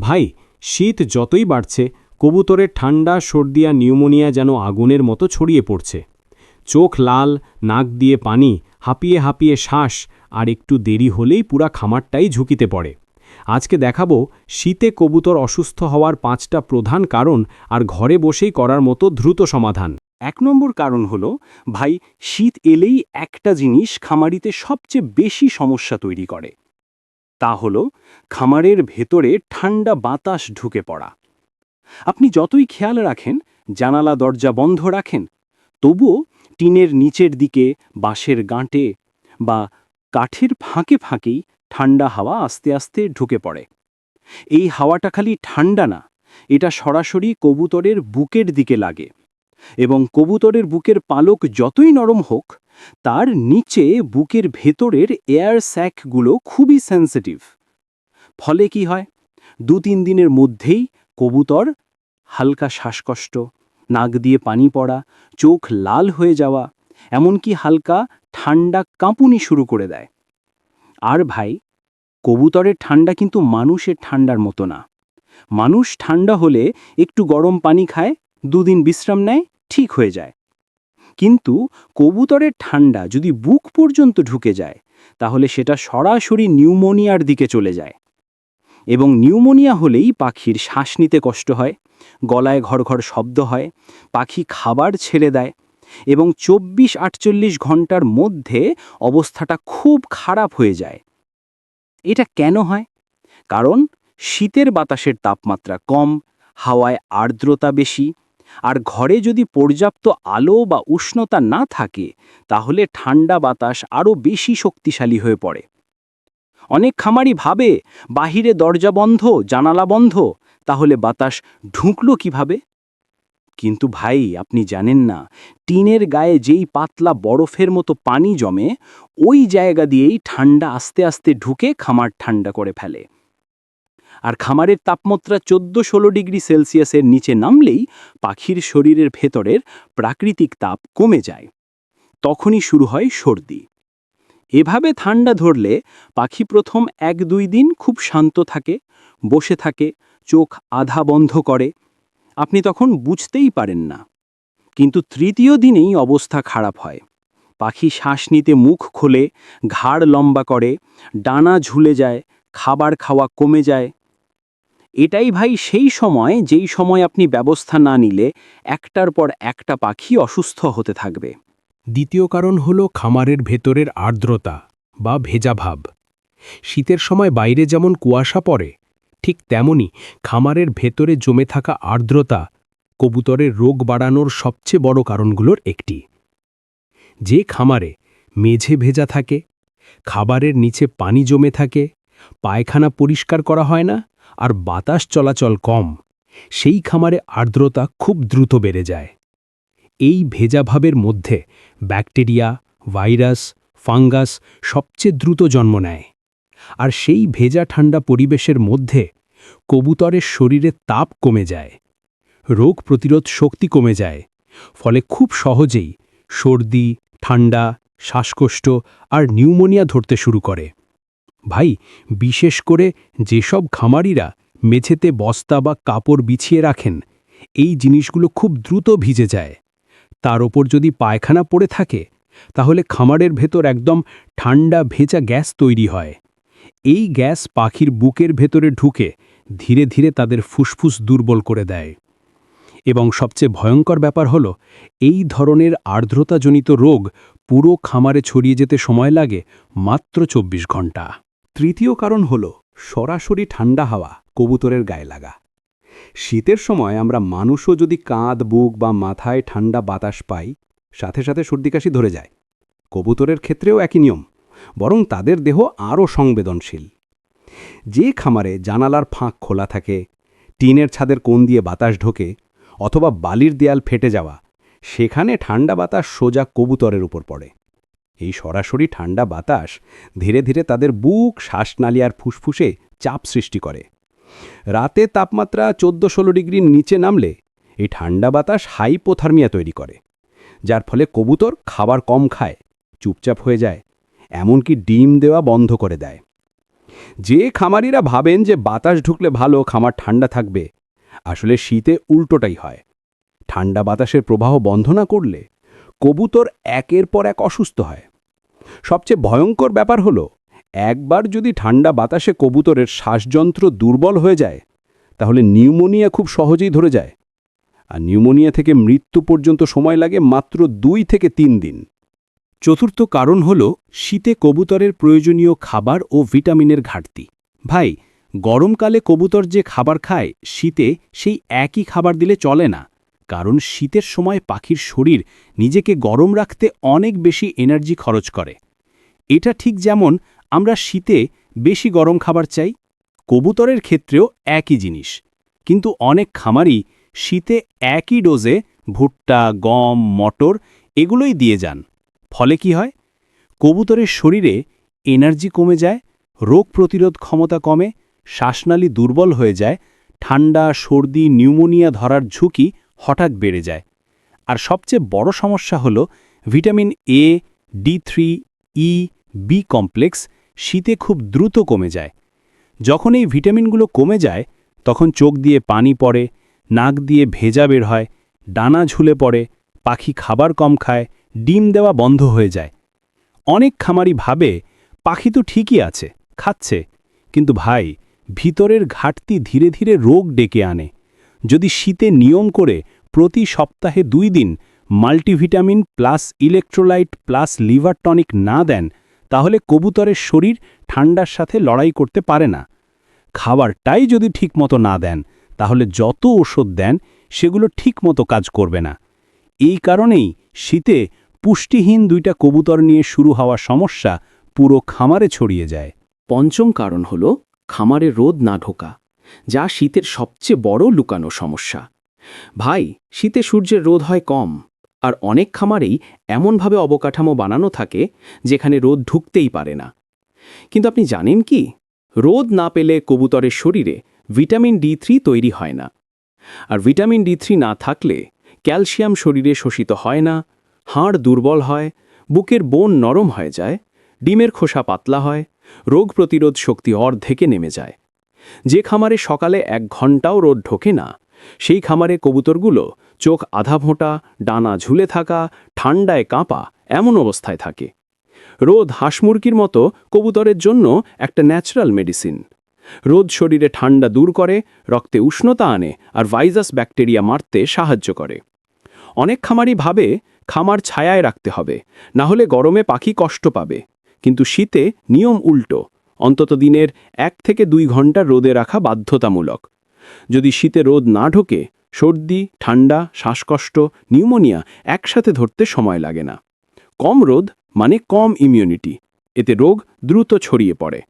ভাই, শীত যতই বাড়ছে, কবুতরের ঠান্ডা সর্দিয়া, নিউমোনিয়া যেন আগুনের মতো ছড়িয়ে পড়ছে। চোখ লাল, নাক দিয়ে পানি, হাঁপিয়ে হাঁপিয়ে শ্বাস, আর একটু দেরি হলেই পুরা খামারটাই ঝুঁকিতে পড়ে। আজকে দেখাবো, শীতে কবুতর অসুস্থ হওয়ার পাঁচটা প্রধান কারণ, আর ঘরে বসেই করার মতো দ্রুত সমাধান। এক নম্বর কারণ হলো, ভাই, শীত এলেই একটা জিনিস খামারিতে সবচেয়ে বেশি সমস্যা তৈরি করে। তা হলো, খামারের ভেতরে ঠান্ডা বাতাস ঢুকে পড়া। আপনি যতই খেয়াল রাখেন, জানালা দরজা বন্ধ রাখেন, তবুও টিনের নিচের দিকে, বাঁশের গাঁটে বা কাঠের ফাঁকে ফাঁকেই ঠান্ডা হাওয়া আস্তে আস্তে ঢুকে পড়ে। এই হাওয়াটা খালি ঠান্ডা না, এটা সরাসরি কবুতরের বুকের দিকে লাগে। এবং কবুতরের বুকের পালক যতই নরম হোক, তার নিচে বুকের ভেতরের এয়ার স্যাকগুলো খুবই সেন্সিটিভ। ফলে কি হয়? দু তিন দিনের মধ্যেই কবুতর হালকা শ্বাসকষ্ট, নাক দিয়ে পানি পড়া, চোখ লাল হয়ে যাওয়া, এমনকি হালকা ঠান্ডা কাঁপুনি শুরু করে দেয়। আর ভাই, কবুতরের ঠান্ডা কিন্তু মানুষের ঠান্ডার মতো না। মানুষ ঠান্ডা হলে একটু গরম পানি খায়, দুদিন বিশ্রাম নেয় ঠিক হয়ে যায়। কিন্তু কবুতরের ঠান্ডা যদি বুক পর্যন্ত ঢুকে যায়, তাহলে সেটা সরাসরি নিউমোনিয়ার দিকে চলে যায়। এবং নিউমোনিয়া হলেই পাখির শ্বাস নিতে কষ্ট হয়, গলায় ঘর ঘর শব্দ হয়, পাখি খাবার ছেড়ে দেয় এবং চব্বিশ আটচল্লিশ ঘণ্টার মধ্যে অবস্থাটা খুব খারাপ হয়ে যায়। এটা কেন হয়? কারণ শীতের বাতাসের তাপমাত্রা কম, হাওয়ায় আর্দ্রতা বেশি আর ঘরে যদি পর্যাপ্ত আলো বা উষ্ণতা না থাকে, তাহলে ঠান্ডা বাতাস আরও বেশি শক্তিশালী হয়ে পড়ে। অনেক খামারি ভাবে, বাহিরে দরজা বন্ধ, জানালা বন্ধ, তাহলে বাতাস ঢুকলো কীভাবে? কিন্তু ভাই, আপনি জানেন না, টিনের গায়ে যেই পাতলা বরফের মতো পানি জমে, ওই জায়গা দিয়েই ঠান্ডা আস্তে আস্তে ঢুকে খামার ঠান্ডা করে ফেলে। আর খামারের তাপমাত্রা চোদ্দ ষোলো ডিগ্রি সেলসিয়াসের নিচে নামলেই পাখির শরীরের ভেতরের প্রাকৃতিক তাপ কমে যায়। তখনই শুরু হয় সর্দি। এভাবে ঠান্ডা ধরলে পাখি প্রথম এক দুই দিন খুব শান্ত থাকে, বসে থাকে, চোখ আধা বন্ধ করে। আপনি তখন বুঝতেই পারেন না। কিন্তু তৃতীয় দিনেই অবস্থা খারাপ হয়। পাখি শ্বাস নিতে মুখ খোলে, ঘাড় লম্বা করে, ডানা ঝুলে যায়, খাবার খাওয়া কমে যায় এটাই ভাই সেই সময় যেই সময় আপনি ব্যবস্থা না নিলে একটার পর একটা পাখি অসুস্থ হতে থাকবে। দ্বিতীয় কারণ হল খামারের ভেতরের আর্দ্রতা বা ভেজাভাব শীতের সময় বাইরে যেমন কুয়াশা পড়ে, ঠিক তেমনি খামারের ভেতরে জমে থাকা আর্দ্রতা কবুতরের রোগ বাড়ানোর সবচেয়ে বড় কারণগুলোর একটি। যে খামারে মেঝে ভেজা থাকে, খাবারের নিচে পানি জমে থাকে, পায়খানা পরিষ্কার করা হয় না আর বাতাস চলাচল কম, সেই খামারে আর্দ্রতা খুব দ্রুত বেড়ে যায়। এই ভেজাভাবের মধ্যে ব্যাকটেরিয়া, ভাইরাস, ফাঙ্গাস সবচেয়ে দ্রুত জন্ম নেয়। আর সেই ভেজা ঠান্ডা পরিবেশের মধ্যে কবুতরের শরীরে তাপ কমে যায়, রোগ প্রতিরোধ শক্তি কমে যায়, ফলে খুব সহজেই সর্দি, ঠান্ডা, শ্বাসকষ্ট আর নিউমোনিয়া ধরতে শুরু করে। ভাই, বিশেষ করে যেসব খামারিরা মেঝেতে বস্তা বা কাপড় বিছিয়ে রাখেন, এই জিনিসগুলো খুব দ্রুত ভিজে যায়। তার ওপর যদি পায়খানা পড়ে থাকে, তাহলে খামারের ভেতর একদম ঠান্ডা ভেজা গ্যাস তৈরি হয়। এই গ্যাস পাখির বুকের ভেতরে ঢুকে ধীরে ধীরে তাদের ফুসফুস দুর্বল করে দেয়। এবং সবচেয়ে ভয়ঙ্কর ব্যাপার হল, এই ধরনের আর্দ্রতাজনিত রোগ পুরো খামারে ছড়িয়ে যেতে সময় লাগে মাত্র চব্বিশ ঘণ্টা। তৃতীয় কারণ হল সরাসরি ঠান্ডা হাওয়া, কবুতরের গায়ে লাগা। শীতের সময় আমরা মানুষও যদি কাঁধ, বুক বা মাথায় ঠান্ডা বাতাস পাই, সাথে সাথে সর্দিকাশি ধরে যায়। কবুতরের ক্ষেত্রেও একই নিয়ম, বরং তাদের দেহ আরও সংবেদনশীল। যে খামারে জানালার ফাঁক খোলা থাকে, টিনের ছাদের কোণ দিয়ে বাতাস ঢোকে, অথবা বালির দেয়াল ফেটে যাওয়া, সেখানে ঠান্ডা বাতাস সোজা কবুতরের উপর পড়ে। এই সরাসরি ঠান্ডা বাতাস ধীরে ধীরে তাদের বুক, শ্বাসনালী আর ফুসফুসে চাপ সৃষ্টি করে। রাতে তাপমাত্রা চোদ্দ ষোলো ডিগ্রির নিচে নামলে এই ঠান্ডা বাতাস হাইপোথার্মিয়া তৈরি করে, যার ফলে কবুতর খাবার কম খায়, চুপচাপ হয়ে যায়, এমনকি ডিম দেওয়া বন্ধ করে দেয়। যে খামারিরা ভাবেন যে বাতাস ঢুকলে ভালো, খামার ঠান্ডা থাকবে, আসলে শীতে উল্টোটাই হয়। ঠান্ডা বাতাসের প্রবাহ বন্ধ না করলে কবুতর একের পর এক অসুস্থ হয়। সবচেয়ে ভয়ঙ্কর ব্যাপার হলো, একবার যদি ঠান্ডা বাতাসে কবুতরের শ্বাসযন্ত্র দুর্বল হয়ে যায়, তাহলে নিউমোনিয়া খুব সহজেই ধরে যায়। আর নিউমোনিয়া থেকে মৃত্যু পর্যন্ত সময় লাগে মাত্র দুই থেকে তিন দিন। চতুর্থ কারণ হল, শীতে কবুতরের প্রয়োজনীয় খাবার ও ভিটামিনের ঘাটতি। ভাই, গরমকালে কবুতর যে খাবার খায়, শীতে সেই একই খাবার দিলে চলে না। কারণ শীতের সময় পাখির শরীর নিজেকে গরম রাখতে অনেক বেশি এনার্জি খরচ করে। এটা ঠিক যেমন আমরা শীতে বেশি গরম খাবার চাই, কবুতরের ক্ষেত্রেও একই জিনিস। কিন্তু অনেক খামারই শীতে একই ডোজে ভুট্টা, গম, মটর এগুলোই দিয়ে যান। ফলে কি হয়? কবুতরের শরীরে এনার্জি কমে যায়, রোগ প্রতিরোধ ক্ষমতা কমে, শ্বাসনালী দুর্বল হয়ে যায়, ঠান্ডা, সর্দি, নিউমোনিয়া ধরার ঝুঁকি হঠাৎ বেড়ে যায়। আর সবচেয়ে বড় সমস্যা হল vitamin A D three E B complex শীতে খুব দ্রুত কমে যায়। যখন এই ভিটামিনগুলো কমে যায়, তখন চোখ দিয়ে পানি পড়ে, নাক দিয়ে ভেজা বের হয়, ডানা ঝুলে পড়ে, পাখি খাবার কম খায়, ডিম দেওয়া বন্ধ হয়ে যায়। অনেক খামারি ভাবে পাখি তো ঠিকই আছে, খাচ্ছে, কিন্তু ভাই ভিতরের ঘাটতি ধীরে ধীরে রোগ ডেকে আনে। যদি শীতে নিয়ম করে প্রতি সপ্তাহে দুই দিন multivitamin plus electrolyte plus liver tonic না দেন, তাহলে কবুতরের শরীর ঠান্ডার সাথে লড়াই করতে পারে না। খাবারটাই যদি ঠিকমতো না দেন, তাহলে যত ওষুধ দেন, সেগুলো ঠিকমতো কাজ করবে না। এই কারণেই শীতে পুষ্টিহীন দুইটা কবুতর নিয়ে শুরু হওয়া সমস্যা পুরো খামারে ছড়িয়ে যায়। পঞ্চম কারণ হল খামারে রোদ না ঢোকা। যা শীতের সবচেয়ে বড় লুকানো সমস্যা। ভাই, শীতে সূর্যের রোদ হয় কম, আর অনেক খামারেই এমনভাবে অবকাঠামো বানানো থাকে যেখানে রোদ ঢুকতেই পারে না। কিন্তু আপনি জানেন কি? রোদ না পেলে কবুতরের শরীরে ভিটামিন ডি থ্রি তৈরি হয় না। আর ভিটামিন ডি থ্রি না থাকলে ক্যালসিয়াম শরীরে শোষিত হয় না, হাড় দুর্বল হয়, বুকের বোন নরম হয়ে যায়, ডিমের খোসা পাতলা হয়, রোগ প্রতিরোধ শক্তি অর্ধেকে নেমে যায়। যে খামারে সকালে এক ঘন্টাও রোদ ঢোকে না, সেই খামারে কবুতরগুলো চোখ আধা ভোঁটা ডানা ঝুলে থাকা, ঠান্ডায় কাঁপা এমন অবস্থায় থাকে। রোদ হাঁসমুরগির মতো কবুতরের জন্য একটা ন্যাচারাল মেডিসিন। রোদ শরীরে ঠান্ডা দূর করে, রক্তে উষ্ণতা আনে আর ভাইজাস ব্যাকটেরিয়া মারতে সাহায্য করে। অনেক খামারই ভাবে খামার ছায়ায় রাখতে হবে, না হলে গরমে পাখি কষ্ট পাবে। কিন্তু শীতে নিয়ম উল্টো অন্তত দিনের এক থেকে দুই ঘণ্টা রোদে রাখা বাধ্যতামূলক। যদি শীতে রোদ না ঢোকে, সর্দি, ঠান্ডা, শ্বাসকষ্ট, নিউমোনিয়া একসাথে ধরতে সময় লাগে না। কম রোদ মানে কম ইমিউনিটি এতে রোগ দ্রুত ছড়িয়ে পড়ে।